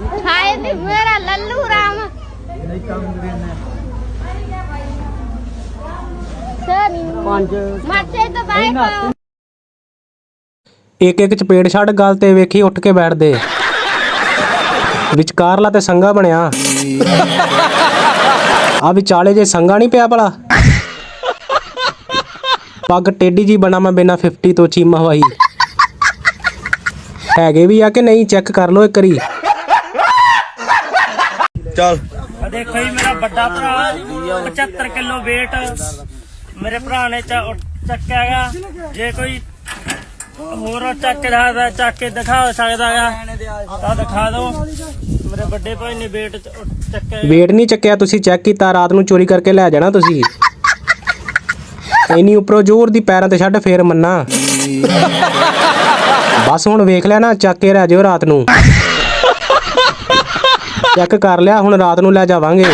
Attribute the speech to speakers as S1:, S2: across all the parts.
S1: ਹਾਏ ਨੀ ਮੇਰਾ ਲੱਲੂ ਰਾਮ।
S2: ਨਹੀਂ ਕੰਮ ਕਰੇ
S1: ਸਨੀ
S2: ਪੰਜ
S1: ਮਾਤੇ ਤੋਂ ਬਾਈ ਕੋ
S3: ਇੱਕ ਇੱਕ ਚਪੇੜ ਛੱਡ ਗੱਲ ਤੇ ਵੇਖੀ ਉੱਠ ਕੇ ਬੈਠਦੇ। ਵਿਚਕਾਰਲਾ ਤੇ ਸੰਗਾ ਬਣਿਆ। ਆ ਵਿਚਾਲੇ ਜੇ ਸੰਗਾ ਨਹੀਂ ਪਿਆ ਭਲਾ। ਪੱਗ ਟੇਢੀ ਜੀ ਬਣਾ ਮੈਂ ਬਿਨਾ 50 ਤੋਂ ਚੀਮਾ ਹਵਾਈ ਹੈਗੇ ਵੀ ਆ ਕਿ ਨਹੀਂ ਚੈੱਕ ਕਰ ਲਓ ਇੱਕ ਵਾਰੀ।
S2: ਚੱਲ?
S4: ਆ ਦੇਖੋ ਜੀ ਮੇਰਾ ਵੱਡਾ ਭਰਾ 75 ਕਿਲੋ weight ਮੇਰੇ ਭਰਾ ਨੇ ਚੱਕਿਆ ਗਾ ਜੇ ਕੋਈ ਹੋਰ ਚੱਕ ਕੇ ਦਿਖਾਦਾ ਚੱਕ ਕੇ ਦਿਖਾ ਸਕਦਾ ਗਾ ਤਾਂ ਦਿਖਾ ਦਿਓ। ਮੇਰੇ ਵੱਡੇ ਭਾਈ ਨੇ weight ਚੱਕਿਆ।
S3: ਵੇਟ ਨਹੀਂ ਚੱਕਿਆ ਤੁਸੀਂ ਚੈੱਕ ਕੀਤਾ ਰਾਤ ਨੂੰ ਚੋਰੀ ਕਰਕੇ ਲੈ ਜਾਣਾ ਤੁਸੀਂ। ਇੰਨੀ ਉੱਪਰੋਂ ਜ਼ੋਰ ਦੀ ਪੈਰਾਂ ਤੇ ਛੱਡ ਫੇਰ ਮੰਨਾ। ਬਸ ਹੁਣ ਵੇਖ ਲਿਆ ਨਾ ਚੱਕ ਕੇ ਰਹਿ ਜਿਓ ਰਾਤ ਨੂੰ। ਚੈੱਕ ਕਰ ਲਿਆ ਹੁਣ ਰਾਤ ਨੂੰ ਲੈ ਜਾਵਾਂਗੇ।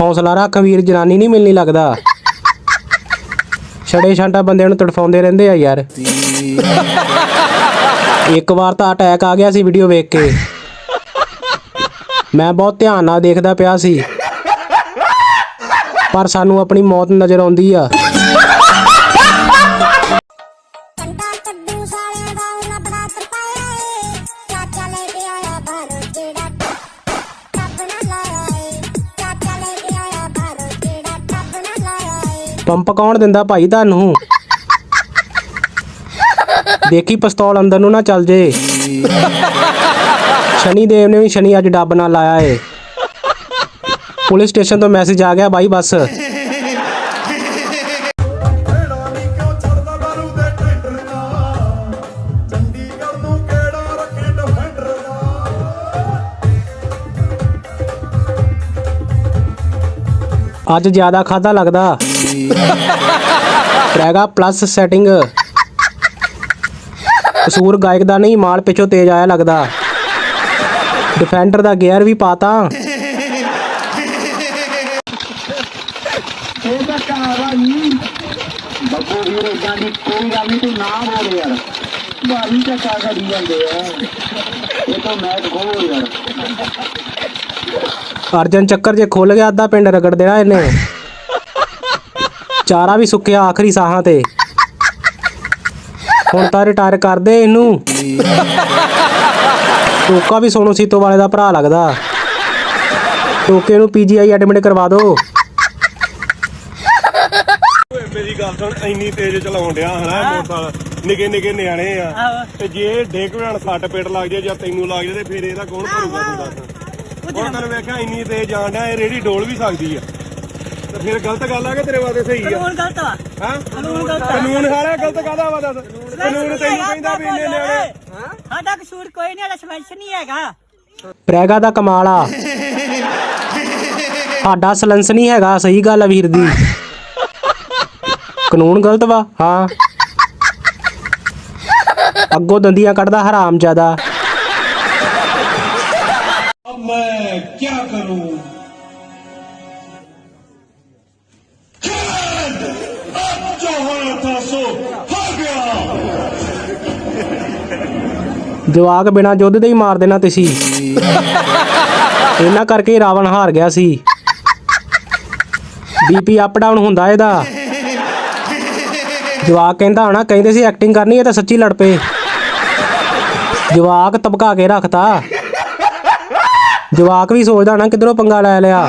S3: ਹੌਸਲਾ ਰੱਖ ਵੀਰ ਜਨਾਨੀ ਨਹੀਂ ਮਿਲਣੀ ਲੱਗਦਾ। ਛੜੇ ਛਾਂਟਾ ਬੰਦਿਆਂ ਨੂੰ ਤੜਫਾਉਂਦੇ ਰਹਿੰਦੇ ਆ ਯਾਰ। ਇੱਕ ਵਾਰ ਤਾਂ ਅਟੈਕ ਆ ਗਿਆ ਸੀ ਵੀਡੀਓ ਵੇਖ ਕੇ। ਮੈਂ ਬਹੁਤ ਧਿਆਨ ਨਾਲ ਦੇਖਦਾ ਪਿਆ ਸੀ। ਪਰ ਸਾਨੂੰ ਆਪਣੀ ਮੌਤ ਨਜ਼ਰ ਆਉਂਦੀ ਆ। ਪੰਪ ਕੌਣ ਦਿੰਦਾ ਭਾਈ ਤੁਹਾਨੂੰ? ਦੇਖੀ ਪਿਸਤੌਲ ਅੰਦਰ ਨੂੰ ਨਾ ਚੱਲ ਜੇ। ਸ਼ਨੀ ਦੇਵ ਨੇ ਵੀ ਸ਼ਨੀ ਅੱਜ ਡੱਬ ਨਾਲ ਲਾਇਆ ਏ। ਪੁਲਿਸ ਸਟੇਸ਼ਨ ਤੋਂ ਮੈਸੇਜ ਆ ਗਿਆ, ਬਾਈ ਬਸ। ਅੱਜ ਜ਼ਿਆਦਾ ਖਾਦਾ ਲੱਗਦਾ। ਰਹੇਗਾ ਪਲੱਸ ਸੈਟਿੰਗ ਕਸੂਰ ਗਾਇਕ ਦਾ ਨਹੀਂ ਮਾਲ ਪਿੱਛੋਂ ਤੇਜ਼ ਆਇਆ ਲੱਗਦਾ। ਡਿਫੈਂਡਰ ਦਾ ਗੇਅਰ ਵੀ ਪਾਤਾ।
S2: ਇਹ ਤਾਂ ਕਹਾਵਾ ਨਹੀਂ। ਬੱਬੂ ਵੀਰ ਇਦਾਂ ਦੀ ਕੋਈ ਗੱਲ ਨਹੀਂ ਤੂੰ ਨਾ ਬੋਲ ਯਾਰ। ਭਾਰੀ ਚੱਕਾ ਕਰੀ ਜਾਂਦੇ ਆ। ਇਹ ਤਾਂ ਮੈਚ ਖੋਲ ਯਾਰ।
S3: ਅਰਜਨ ਚੱਕਰ ਜੇ ਖੁੱਲ ਗਿਆ ਅੱਧਾ ਪਿੰਡ ਰਗੜ ਦੇਣਾ ਇਹਨੇ। ਚਾਰਾ ਵੀ ਸੁੱਕਿਆ ਆਖਰੀ ਸਾਹਾਂ ਤੇ। ਹੁਣ ਤਾਂ ਰਿਟਾਇਰ ਕਰ ਦੇ ਇਹਨੂੰ। ਟੋਕਾ ਵੀ ਸੋਨੂ ਸੀਤੋ ਵਾਲੇ ਦਾ ਭਰਾ ਲੱਗਦਾ। ਟੋਕੇ ਨੂੰ ਪੀਜੀਆਈ ਐਡਮਿਟ ਕਰਵਾ ਦਿਓ
S5: ਮੇਰੀ ਗੱਲ ਸੁਣ ਇੰਨੀ ਤੇਜ਼ ਚਲਾਉਣ ਡਿਆ ਹਨਾ ਮੋਟਰਸਾਈਕਲ ਨਿੱਕੇ ਨਿੱਕੇ ਨਿਆਣੇ ਆ। ਤੇ ਜੇ ਡੇਕ ਵਣ ਸੱਟ ਪੇਟ ਲੱਗ ਜਾਏ ਜਾਂ ਤੈਨੂੰ ਲੱਗ ਜਾਏ ਤੇ ਫਿਰ ਇਹਦਾ ਕੌਣ ਭਰੂਗਾ ਤੂੰ ਦੱਸ। ਹੁਣ ਤੈਨੂੰ ਵੇਖਿਆ ਇੰਨੀ ਤੇਜ਼ ਜਾਣ ਡਿਆ ਇਹ ਰੇੜੀ ਡੋਲ ਵੀ ਸਕਦੀ ਆ। ਤੇ ਫਿਰ ਗਲਤ ਗੱਲ ਆ ਕਿ ਤੇਰੇ ਵਾਸਤੇ ਸਹੀ ਆ?
S4: ਕਾਨੂੰਨ ਗਲਤ ਵਾ
S5: ਹਾਂ? ਕਾਨੂੰਨ ਹਾਲਿਆ ਗਲਤ ਕਾਹਦਾ ਵਾ ਦੱਸ?
S3: ਪ੍ਰੈਗਾ ਦਾ ਕਮਾਲ ਆ। ਸਾਡਾ ਸਲੰਸ ਨਹੀਂ ਹੈਗਾ ਸਹੀ ਗੱਲ ਆ ਵੀਰ ਦੀ। ਕਾਨੂੰਨ ਗਲਤ ਵਾ ਹਾਂ। ਅੱਗੋਂ ਦੰਦੀਆਂ ਕੱਢਦਾ ਹਰਾਮ ਜ਼ਿਆਦਾ। ਜਵਾਕ ਬਿਨਾ ਯੁੱਧ ਦੇ ਹੀ ਮਾਰ ਦੇਣਾ ਤੁਸੀਂ। ਇਹਨਾਂ ਕਰਕੇ ਹੀ ਰਾਵਣ ਹਾਰ ਗਿਆ ਸੀ। ਬੀਪੀ ਅਪ ਡਾਊਨ ਹੁੰਦਾ ਇਹਦਾ। ਜਵਾਕ ਕਹਿੰਦਾ ਹਣਾ, ਕਹਿੰਦੇ ਸੀ ਐਕਟਿੰਗ ਕਰਨੀ ਇਹ ਤਾਂ ਸੱਚੀ ਲੜ ਪਏ। ਜਵਾਕ ਤਬਕਾ ਕੇ ਰੱਖਤਾ। ਜਵਾਕ ਵੀ ਸੋਚਦਾ ਹਣਾ ਕਿਧਰੋਂ ਪੰਗਾ ਲੈ ਲਿਆ।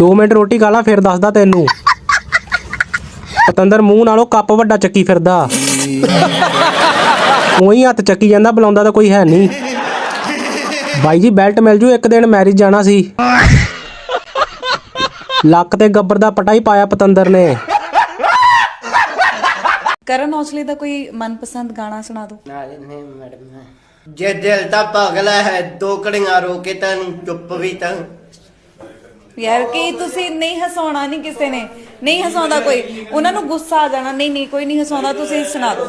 S3: 2 ਮਿੰਟ ਰੋਟੀ ਖਾ ਲਾ ਫਿਰ ਦੱਸਦਾ ਤੈਨੂੰ। ਪਤੰਦਰ ਮੂੰਹ ਨਾਲੋਂ ਕੱਪ ਵੱਡਾ ਚੱਕੀ ਫਿਰਦਾ। ਉਹੀ ਹੱਥ ਚੱਕੀ ਜਾਂਦਾ ਬੁਲਾਉਂਦਾ ਤਾਂ ਕੋਈ ਹੈ ਨਹੀਂ। ਬਾਈ ਜੀ ਬੈਲਟ ਮਿਲ ਜੂ ਇੱਕ ਦਿਨ ਮੈਰਿਜ ਜਾਣਾ ਸੀ। ਲੱਕ ਤੇ ਗੱਬਰ ਦਾ ਪਟਾ ਹੀ ਪਾਇਆ ਪਤੰਦਰ ਨੇ।
S6: ਕਰਨ ਔਜਲੇ ਦਾ ਕੋਈ ਮਨਪਸੰਦ ਗਾਣਾ ਸੁਣਾ ਦਿਓ।
S7: ਨਾ ਨਹੀਂ ਮੈਡਮ
S6: ਜੇ ਦਿਲ ਤਾਂ ਪਾਗਲਾ ਹੈ ਦੋ ਕੜੀਆਂ ਰੋ ਕੇ ਤੈਨੂੰ ਚੁੱਪ ਵੀ ਤਾਂ
S7: ਯਾਰ ਕੀ ਤੁਸੀਂ ਨਹੀਂ ਹਸਾਉਣਾ ਨਹੀਂ ਕਿਸੇ ਨੇ? ਨਹੀਂ ਹਸਾਉਂਦਾ ਕੋਈ। ਉਹਨਾਂ ਨੂੰ ਗੁੱਸਾ ਆ ਜਾਣਾ, ਨਹੀਂ ਨਹੀਂ, ਕੋਈ ਨਹੀਂ ਹਸਾਉਂਦਾ, ਤੁਸੀਂ ਸੁਣਾ ਦਿਓ।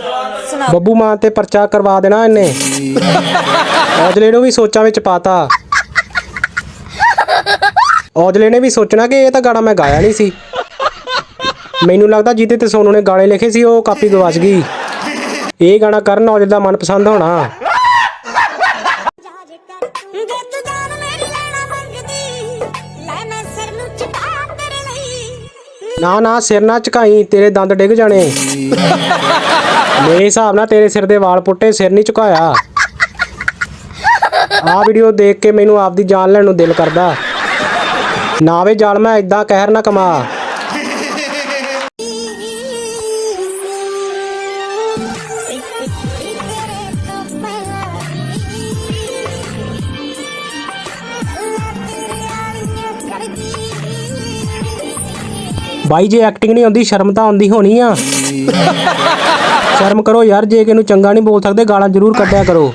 S7: ਸੁਣਾ ਦਿਓ।
S3: ਬੱਬੂ ਮਾਨ ਤੇ ਪਰਚਾ ਕਰਵਾ ਦੇਣਾ ਇਹਨੇ। ਔਜਲੇ ਨੂੰ ਵੀ ਸੋਚਾਂ ਵਿੱਚ ਪਾਤਾ। ਔਜਲੇ ਨੇ ਵੀ ਸੋਚਣਾ ਕਿ ਇਹ ਤਾਂ ਗਾਣਾ ਮੈਂ ਗਾਇਆ ਨਹੀਂ ਸੀ। ਮੈਨੂੰ ਲੱਗਦਾ ਜਿਹਦੇ ਤੇ ਸੋਨੂ ਨੇ ਗਾਣੇ ਲਿਖੇ ਸੀ, ਉਹ ਕਾਪੀ ਗਵਾਚ ਗਈ। ਇਹ ਗਾਣਾ ਕਰਨ ਔਜਲੇ ਦਾ ਮਨਪਸੰਦ ਹੋਣਾ।
S8: ਨਾ
S3: ਨਾ, ਸਿਰ ਨਾ ਝੁਕਾਈ, ਤੇਰੇ ਦੰਦ ਡਿੱਗ ਜਾਣੇ। ਮੇਰੇ ਹਿਸਾਬ ਨਾਲ ਤੇਰੇ ਸਿਰ ਦੇ ਵਾਲ ਪੁੱਟੇ, ਸਿਰ ਨਹੀਂ ਝੁਕਾਇਆ। ਆਹ ਵੀਡੀਓ ਦੇਖ ਕੇ ਮੈਨੂੰ ਆਪਦੀ ਜਾਨ ਲੈਣ ਨੂੰ ਦਿਲ ਕਰਦਾ। ਨਾ ਵੇ ਜਾਲ ਮੈਂ ਇਦਾਂ ਕਹਿਰ ਨਾ ਕਮਾ। ਬਾਈ, ਜੇ ਐਕਟਿੰਗ ਨਹੀਂ ਆਉਂਦੀ, ਸ਼ਰਮ ਤਾਂ ਆਉਂਦੀ ਹੋਣੀ ਆ। ਸ਼ਰਮ ਕਰੋ ਯਾਰ, ਜੇ ਕਿ ਨੂੰ ਚੰਗਾ ਨਹੀਂ ਬੋਲ ਸਕਦੇ, ਗਾਲਾਂ ਜ਼ਰੂਰ ਕੱਢਿਆ ਕਰੋ।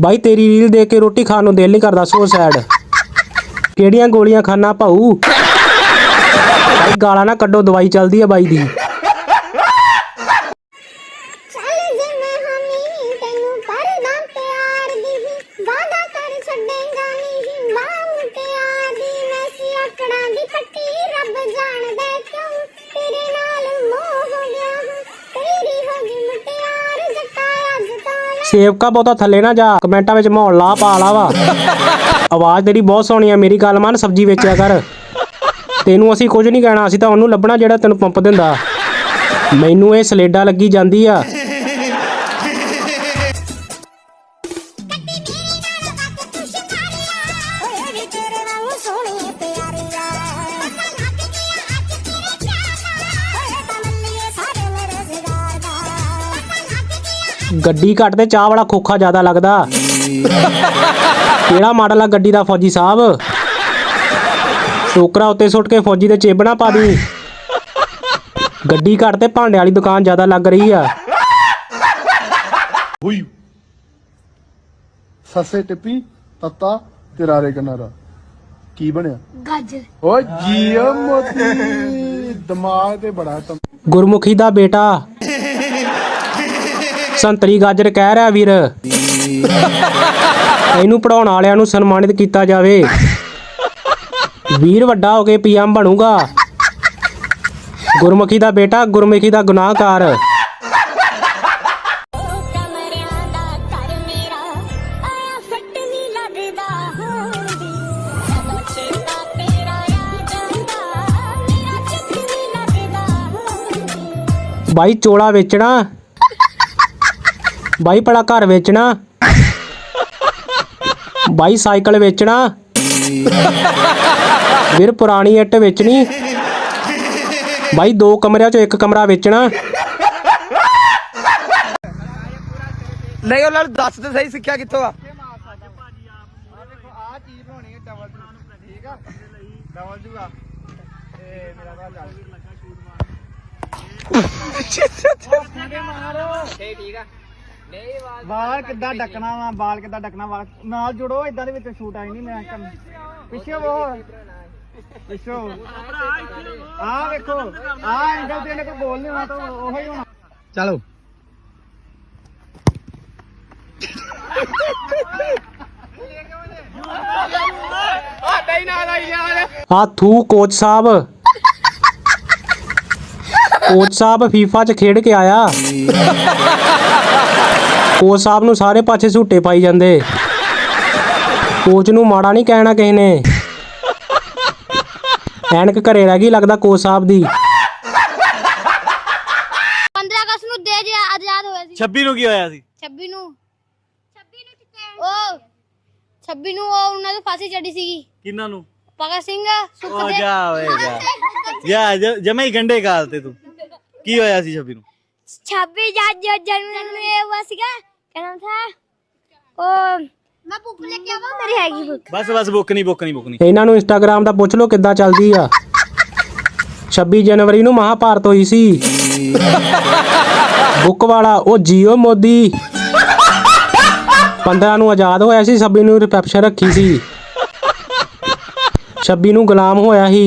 S3: ਬਾਈ, ਤੇਰੀ ਰੀਲ ਦੇਖ ਕੇ ਰੋਟੀ ਖਾਣ ਨੂੰ ਦਿਲ ਨਹੀਂ ਕਰਦਾ, ਸੋ ਸੈਡ। ਕਿਹੜੀਆਂ ਗੋਲੀਆਂ ਖਾਣਾ ਭਾਊ? ਬਾਈ, ਗਾਲਾਂ ਨਾ ਕੱਢੋ, ਦਵਾਈ ਚੱਲਦੀ ਆ ਬਾਈ ਦੀ। ਸੇਵਕਾ ਬਹੁਤਾ ਥੱਲੇ ਨਾ ਜਾ। ਕਮੈਂਟਾਂ ਵਿੱਚ ਮਾਹੌਲ ਲਾ ਪਾ ਲਾ ਵਾ। ਆਵਾਜ਼ ਤੇਰੀ ਬਹੁਤ ਸੋਹਣੀ ਆ, ਮੇਰੀ ਗੱਲ ਮੰਨ, ਸਬਜ਼ੀ ਵੇਚਿਆ ਕਰ। ਤੈਨੂੰ ਅਸੀਂ ਕੁਝ ਨਹੀਂ ਕਹਿਣਾ, ਅਸੀਂ ਤਾਂ ਉਹਨੂੰ ਲੱਭਣਾ ਜਿਹੜਾ ਤੈਨੂੰ ਪੰਪ ਦਿੰਦਾ। ਮੈਨੂੰ ਇਹ ਸਲੇਡਾ ਲੱਗੀ ਜਾਂਦੀ ਆ। ਗੱਡੀ ਘੱਟ ਤੇ ਚਾਹ ਵਾਲਾ ਖੋਖਾ ਜ਼ਿਆਦਾ ਲੱਗਦਾ। ਕਿਹੜਾ ਮਾਡਲ ਆ ਗੱਡੀ ਦਾ ਫੌਜੀ ਸਾਹਿਬ? ਟੋਕਰਾ ਉੱਤੇ ਸੁੱਟ ਕੇ ਫੌਜੀ ਦੇ ਚੇਬਣਾ ਪਾ ਦੀ। ਗੱਡੀ ਘੱਟ ਤੇ ਭਾਂਡੇ ਵਾਲੀ ਦੁਕਾਨ ਜ਼ਿਆਦਾ ਲੱਗ ਰਹੀ ਆ।
S9: ਹੁਈ। ਸੱਸੇ ਟਿੱਪੀ ਤੱਤਾ ਤਿਰਾਰੇ ਕਿਨਾਰਾ। ਕੀ ਬਣਿਆ?
S1: ਗਾਜਰ।
S9: ਓ ਜੀਓ ਮੋਤੀ ਦਿਮਾਗ ਤੇ ਬੜਾ ਤਮ
S3: ਗੁਰਮੁਖੀ ਦਾ ਬੇਟਾ। ਸੰਤਰੀ ਗਾਜਰ ਕਹਿ ਰਿਹਾ ਵੀਰ। ਇਹਨੂੰ ਪੜਾਉਣ ਵਾਲਿਆਂ ਨੂੰ ਸਨਮਾਨਿਤ ਕੀਤਾ ਜਾਵੇ। ਵੀਰ ਵੱਡਾ ਹੋ ਕੇ ਪੀਐਮ ਬਣੂਗਾ। ਗੁਰਮੁਖੀ ਦਾ ਬੇਟਾ, ਗੁਰਮੁਖੀ ਦਾ ਗੁਨਾਹਕਾਰ ਬਾਈ ਚੋਲਾ ਵੇਚਣਾ। ਬਾਈ ਪੜਾ ਘਰ ਵੇਚਣਾ। ਬਾਈ ਸਾਈਕਲ ਵੇਚਣਾ। ਵੀਰ ਪੁਰਾਣੀ ਇੱਟ ਵੇਚਣੀ। ਬਾਈ ਦੋ ਕਮਰਿਆਂ ਚੋਂ ਇੱਕ ਕਮਰਾ ਵੇਚਣਾ।
S10: ਨਹੀਂ ਉਹਨਾਂ ਨੂੰ ਦੱਸ ਤੇ ਸਹੀ ਸਿੱਖਿਆ ਕਿੱਥੋਂ ਆ।
S11: ਬਾਲ ਕਿੱਦਾਂ ਡੱਕਣਾ ਵਾ ਬਾਲ ਕਿੱਦਾਂ ਡੱਕਣਾ ਵਾਲ ਨਾਲ ਜੁੜੋ ਇਦਾਂ ਦੇ ਵਿੱਚ ਸ਼ੂਟ ਆਈ ਨਹੀਂ ਮੈਂ ਕਰਨ ਪਿੱਛੇ ਉਹ ਪਿੱਛੇ ਆ ਵੇਖੋ ਆ ਐਂਗਲ ਤੇ ਇਹਨੇ ਕੋਈ ਬੋਲ ਨਹੀਂ ਹੋਣਾ ਤਾਂ ਉਹੋ ਹੀ ਹੋਣਾ।
S10: ਚਲੋ।
S3: ਆ ਥੂ ਕੋਚ ਸਾਹਿਬ। ਕੋਚ ਸਾਹਿਬ ਫੀਫਾ 'ਚ ਖੇਡ ਕੇ ਆਇਆ। ਕੋਚ ਸਾਹਿਬ ਨੂੰ ਸਾਰੇ ਪਾਸੇ ਝੂਟੇ ਪਾਈ ਜਾਂਦੇ। ਕੋਚ ਨੂੰ ਮਾੜਾ ਨਹੀਂ ਕਹਿਣਾ ਕਿਸੇ ਨੇ। ਐਨਕ ਘਰੇ ਰਹਿ ਗਈ ਲੱਗਦਾ ਕੋਚ ਸਾਹਿਬ ਦੀ।
S1: 15 ਅਗਸਤ ਨੂੰ ਦੇ ਜੇ ਆਜ਼ਾਦ ਹੋਏ ਸੀ।
S10: 26 ਨੂੰ ਕੀ ਹੋਇਆ ਸੀ?
S1: 26 ਨੂੰ। 26 ਨੂੰ ਉਹ 26 ਨੂੰ ਉਹ ਉਹਨਾਂ ਦੀ ਫਾਂਸੀ ਚੜੀ ਸੀਗੀ।
S10: ਕਿੰਨਾਂ ਨੂੰ?
S1: ਭਗਤ ਸਿੰਘ ਸੁਖਦੇਵ
S10: ਜਾ ਓਏ ਜਾ। ਜਾ ਜਮਾ ਹੀ ਗੰਡੇ ਗਾਲ ਤੇ ਤੂੰ। ਕੀ ਹੋਇਆ ਸੀ 26 ਨੂੰ?
S1: 26 ਜੱਜ ਜਨਮ ਨੂੰ ਇਹ ਹੁਆ ਕਹਿੰਦਾ ਥਾ? ਉਹ ਮੈਂ ਬੁੱਕ ਲੈ ਕੇ ਆਵਾਂ ਮੇਰੀ ਹੈਗੀ ਬੁੱਕ
S10: ਬਸ ਬਸ ਬੁੱਕ ਨਹੀਂ ਬੁੱਕ ਨਹੀਂ ਬੁੱਕ ਨਹੀਂ।
S3: ਇਹਨਾਂ ਨੂੰ ਇੰਸਟਾਗ੍ਰam ਦਾ ਪੁੱਛ ਲਓ ਕਿੱਦਾਂ ਚੱਲਦੀ ਆ। 26 ਜਨਵਰੀ ਨੂੰ ਮਹਾਭਾਰਤ ਹੋਈ ਸੀ। ਬੁੱਕ ਵਾਲਾ ਉਹ ਜੀਓ ਮੋਦੀ। 15 ਨੂੰ ਆਜ਼ਾਦ ਹੋਇਆ ਸੀ 26 ਨੂੰ ਰਿਸੈਪਸ਼ਨ ਰੱਖੀ ਸੀ। 26 ਨੂੰ ਗੁਲਾਮ ਹੋਇਆ ਸੀ।